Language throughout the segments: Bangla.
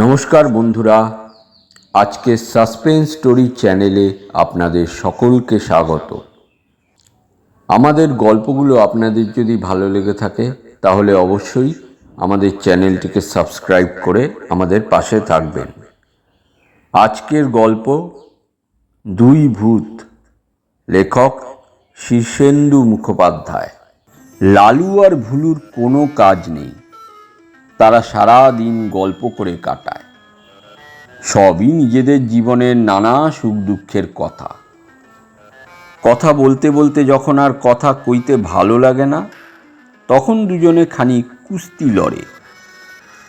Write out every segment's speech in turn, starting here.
নমস্কার বন্ধুরা, আজকে সাসপেন্স স্টোরি চ্যানেলে আপনাদের সকলকে স্বাগত। আমাদের গল্পগুলো আপনাদের যদি ভালো লেগে থাকে, তাহলে অবশ্যই আমাদের চ্যানেলটিকে সাবস্ক্রাইব করে আমাদের পাশে থাকবেন। আজকের গল্প দুই ভূত, লেখক শীর্ষেন্দু মুখোপাধ্যায়। লালু আর ভুলুর কোনো কাজ নেই। তারা সারা দিন গল্প করে কাটায়। সবই নিজেদের জীবনের নানা সুখ দুঃখের কথা। কথা বলতে বলতে যখন আর কথা কইতে ভালো লাগে না, তখন দুজনে খানিক কুস্তি লড়ে।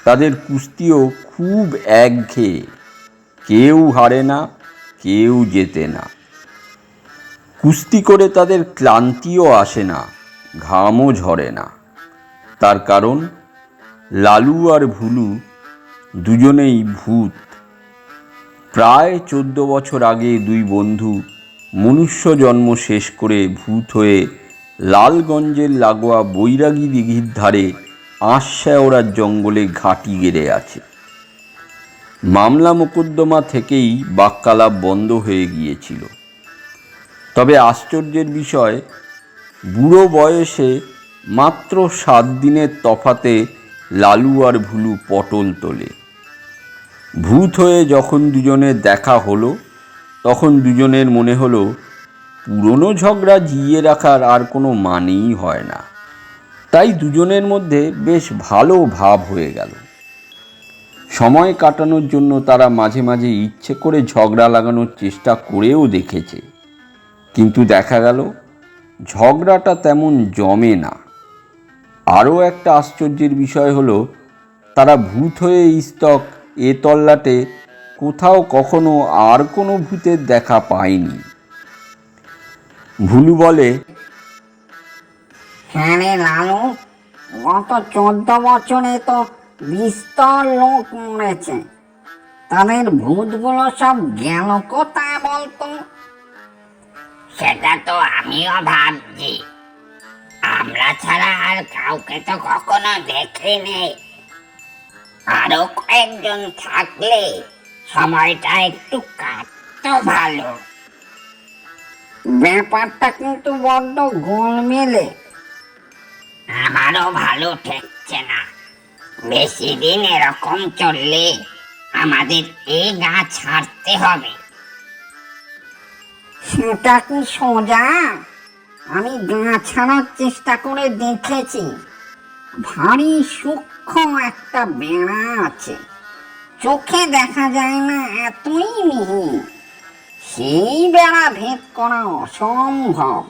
তাদের কুস্তিও খুব একঘেয়ে। কেউ হারে না, কেউ জেতে না। কুস্তি করে তাদের ক্লান্তিও আসে না, ঘামও ঝরে না। তার কারণ লালু আর ভুলু দুজনেই ভূত। প্রায় চোদ্দ বছর আগে দুই বন্ধু মনুষ্য জন্ম শেষ করে ভূত হয়ে লালগঞ্জের লাগোয়া বৈরাগী দিঘির ধারে আঁশাওড়ার জঙ্গলে ঘাঁটি গেড়ে আছে। মামলা মোকদ্দমা থেকেই বাক্যালাপ বন্ধ হয়ে গিয়েছিল। তবে আশ্চর্যের বিষয়, বুড়ো বয়সে মাত্র সাত দিনের তফাতে লালু আর ভুলু পটল তোলে। ভূত হয়ে যখন দুজনের দেখা হলো, তখন দুজনের মনে হলো, পুরনো ঝগড়া জিয়ে রাখার আর কোনো মানেই হয় না। তাই দুজনের মধ্যে বেশ ভালো ভাব হয়ে গেল। সময় কাটানোর জন্য তারা মাঝে মাঝে ইচ্ছে করে ঝগড়া লাগানোর চেষ্টা করেও দেখেছে। কিন্তু দেখা গেল, ঝগড়াটা তেমন জমে না। আরও একটা আশ্চর্যের বিষয় হলো, তারা ভূত হয়ে ইস্তক এ তল্লাটে কোথাও কখনো আর কোনো ভূতের দেখা পায়নি। ভুলু বলে হ্যাঁ লালু, গত চোদ্দ বছরে তো বিস্তর লোক মরেছে। তাদের ভূতগুলো সব গেল কোথায় বলতো? সেটা তো আমিও ভাবছি। আমরা ছাড়া আর কাউকে তো কখনো দেখিনি। আরও কয়েকজন থাকলে সময়টা একটু কাটতো ভালো। ব্যাপারটা কিন্তু বড্ড গোলমেলে। আমারও ভালো ঠেকছে না। বেশি দিন এরকম চললে আমাদের এই গা ছাড়তে হবে। সেটা কি সোজা? আমি গা ছাড়ার চেষ্টা করে দেখেছি। ভারী সূক্ষ্ম একটা বেড়া আছে। চোখে দেখা যায় না এতই মিহি। সেই বেড়া ভেদ করা অসম্ভব।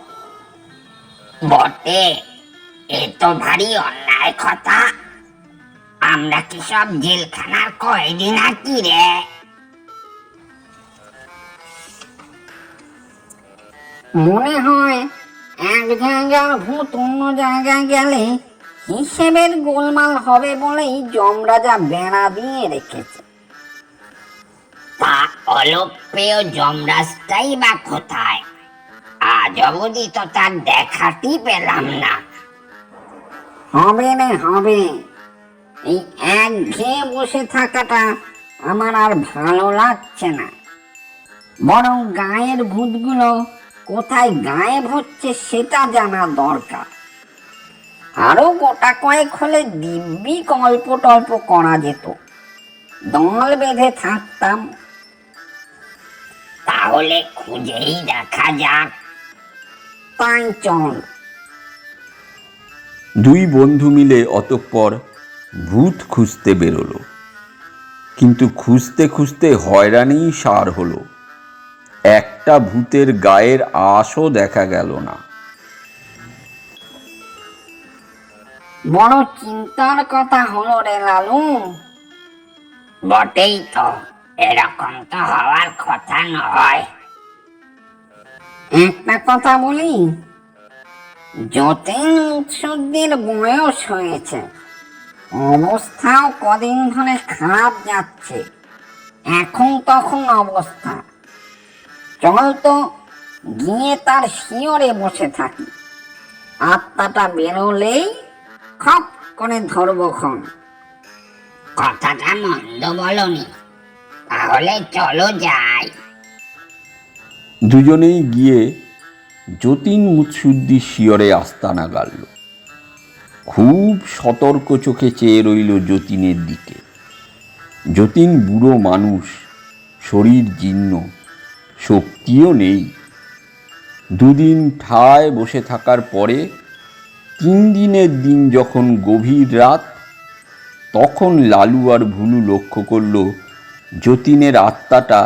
বটে, এ তো ভারী অন্যায় কথা। আমরা কি সব জেলখানার কয়েদি নাকি রে? মনে হয় এক জায়গার ভূত অন্য জায়গায় গেলে হিসেবের গোলমাল হবে বলেই যমরাজা বেড়া দিয়ে রেখেছে। তা অলোপ্রিয় যমরাজটাই বা কোথায়? আজ অবধি তো তার দেখাটি পেলাম না। হবে রে হবে। এই এক ঘেয়ে বসে থাকাটা আমার আর ভালো লাগছে না। বরং গায়ের ভূতগুলো কোথায় গায়েব হচ্ছে সেটা জানা দরকার। আরও গোটা কয়েক হলে দিব্যি গল্প টল্প করা যেত। দল বেঁধে থাকতাম। তাহলে খুঁজেই দেখা যাক। তাই চল। দুই বন্ধু মিলে অতঃপর ভূত খুঁজতে বেরোলো। কিন্তু খুঁজতে খুঁজতে হয়রানিই সার হলো। একটা ভূতের গায়ের আশও দেখা গেল না। বড় চিন্তার কথা হলো রে লালু। বটেই তো, এরকম তো হওয়ার কথা নয়। একটা কথা বলি, যতীন উৎসবদের বয়স হয়েছে। অবস্থাও কদিন ধরে খারাপ যাচ্ছে। এখন তখন অবস্থা। চল তো গিয়ে তার শিওরে বসে থাকি। আত্মাটা বেরোলেই খপ করে ধরবো খন কথাটা মন্দ বলনি তাহলে চলো যাই। দুজনেই গিয়ে যতীন মুৎসুদ্দি শিয়রে আস্তানা গাড়ল। খুব সতর্ক চোখে চেয়ে রইল যতীনের দিকে। যতীন বুড়ো মানুষ শরীর জীর্ণ। শক্তিও নেই। দুদিন ঠায় বসে থাকার পরে, তিন দিনের দিন যখন গভীর রাত, তখন লালু আর ভুলু লক্ষ্য করল, যতীনের আত্মাটা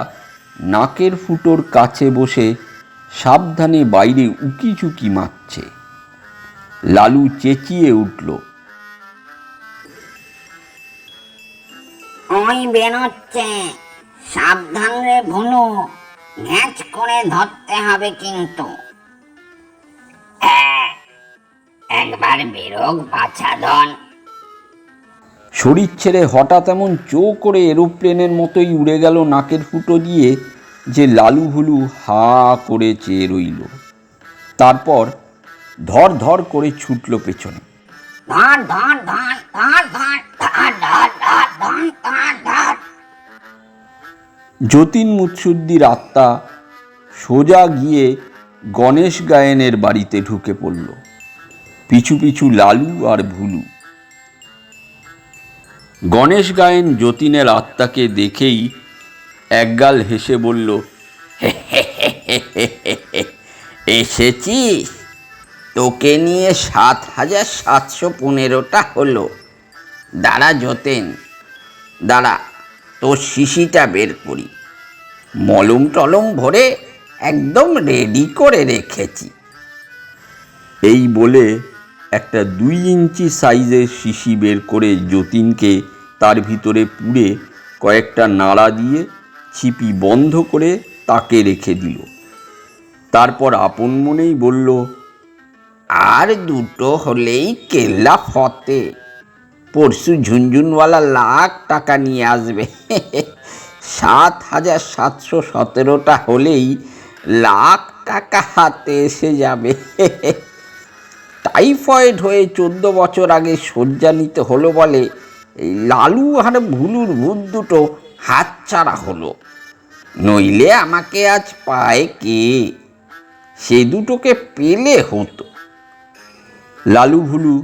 নাকের ফুটোর কাছে বসে সাবধানে বাইরে উকি চুকি মারছে। লালু চেঁচিয়ে উঠল ওই বেরোচ্ছে। সাবধান রে ভুলু। ম্যাচ করে ধরতে হবে কিন্তু হ্যাঁ একবার বেরোক বাছাধন শরীর ছেড়ে হঠাৎ এমন চো করে এরোপ্লেনের মতোই উড়ে গেল নাকের ফুটো দিয়ে যে লালু ভুলু হা করে চেয়ে রইল তারপর ধর ধর করে ছুটল পেছনে ধর ধর ধর ধর ধর ধর ধর ধর ধর ধর যতীন মুৎসুদ্দির আত্মা সোজা গিয়ে গণেশ গায়েনের বাড়িতে ঢুকে পড়ল। পিছু পিছু লালু আর ভুলু। গণেশ গায়েন যতীনের আত্মাকে দেখেই একগাল হেসে বলল এসেছিস? তোকে নিয়ে সাত হাজার সাতশো পনেরোটা হলো। দাঁড়া যতেন, দাঁড়া। তোর শিশিটা বের করি। মলম টলম ভরে একদম রেডি করে রেখেছি। এই বলে একটা দুই ইঞ্চি সাইজের শিশি বের করে যতীনকে তার ভিতরে পুড়ে কয়েকটা নাড়া দিয়ে ছিপি বন্ধ করে তাকে রেখে দিল। তারপর আপন মনেই বলল আর দুটো হলেই কেল্লা ফতে। পরশু ঝুনঝুনওয়ালা লাখ টাকা নিয়ে আসবে। সাত হাজার সাতশো সতেরোটা হলেই লাখ টাকা হাতে এসে যাবে। টাইফয়েড হয়ে চোদ্দ বছর আগে শয্যা নিতে হলো বলে লালু আর ভুলুর ভূত দুটো হাতছাড়া হলো। নইলে আমাকে আজ পায় কে? সে দুটোকে পেলে হতো। লালু ভুলু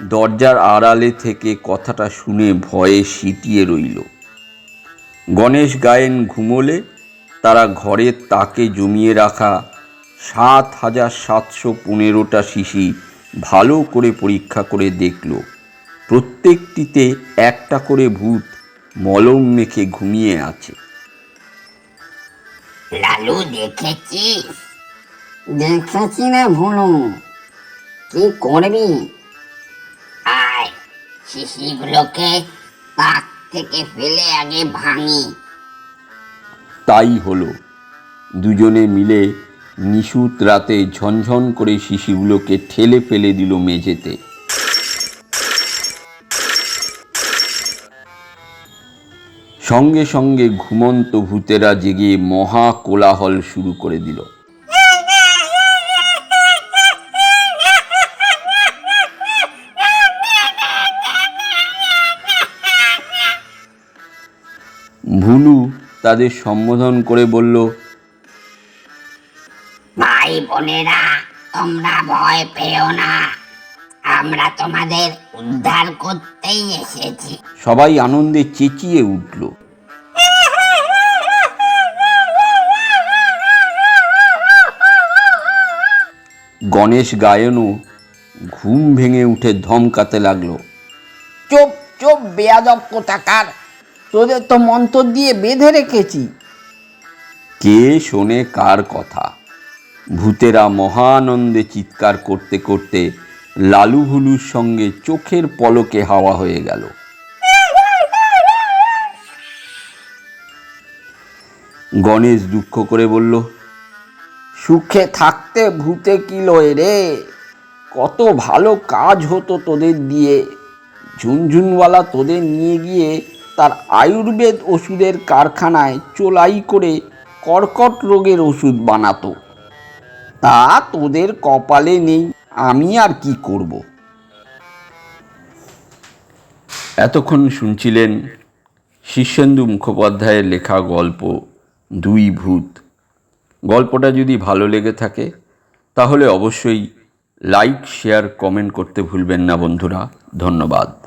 দরজার আড়ালে থেকে কথাটা শুনে ভয়ে সিটিয়ে রইল। গণেশ গায়েন ঘুমোলে, তারা ঘরের তাকে জমিয়ে রাখা সাত হাজার সাতশো পনেরোটা শিশি ভালো করে পরীক্ষা করে দেখল। প্রত্যেকটিতে একটা করে ভূত মলম মেখে ঘুমিয়ে আছে। লালু, দেখেছিস? দেখেছি না ভুলু। কি করবি? শিশিগুলোকে তাক থেকে ফেলে আগে ভাঙি। তাই হলো। দুজনে মিলে নিশুত রাতে ঝনঝন করে শিশিগুলোকে ঠেলে ফেলে দিল মেঝেতে। সঙ্গে সঙ্গে ঘুমন্ত ভূতেরা জেগে মহা কোলাহল শুরু করে দিল। ভুলু তাদের সম্বোধন করে বলল ভাই বোনেরা তোমরা ভয় পেও না। আমরা তোমাদের উদ্ধার করতেই এসেছি। সবাই আনন্দে চেঁচিয়ে উঠল। গণেশ গায়নও ঘুম ভেঙে উঠে ধমকাতে লাগল। চুপ চুপ বেয়াদব কোথাকার? তোদের তো মন্ত্র দিয়ে বেঁধে রেখেছি। কে শোনে কার কথা? ভূতেরা মহানন্দে চিৎকার করতে করতে লালু ভুলুর সঙ্গে চোখের পলকে হাওয়া হয়ে গেল। গণেশ দুঃখ করে বলল সুখে থাকতে ভূতে কি লয় রে? কত ভালো কাজ হতো তোদের দিয়ে। ঝুনঝুনওয়ালা তোদের নিয়ে গিয়ে তার আয়ুর্বেদ ওষুধের কারখানায় চোলাই করে কর্কট রোগের ওষুধ বানাতো। তা তোদের কপালে নেই, আমি আর কি করব? এতক্ষণ শুনছিলেন শীর্ষেন্দু মুখোপাধ্যায়ের লেখা গল্প দুই ভূত। গল্পটা যদি ভালো লেগে থাকে, তাহলে অবশ্যই লাইক, শেয়ার, কমেন্ট করতে ভুলবেন না বন্ধুরা। ধন্যবাদ।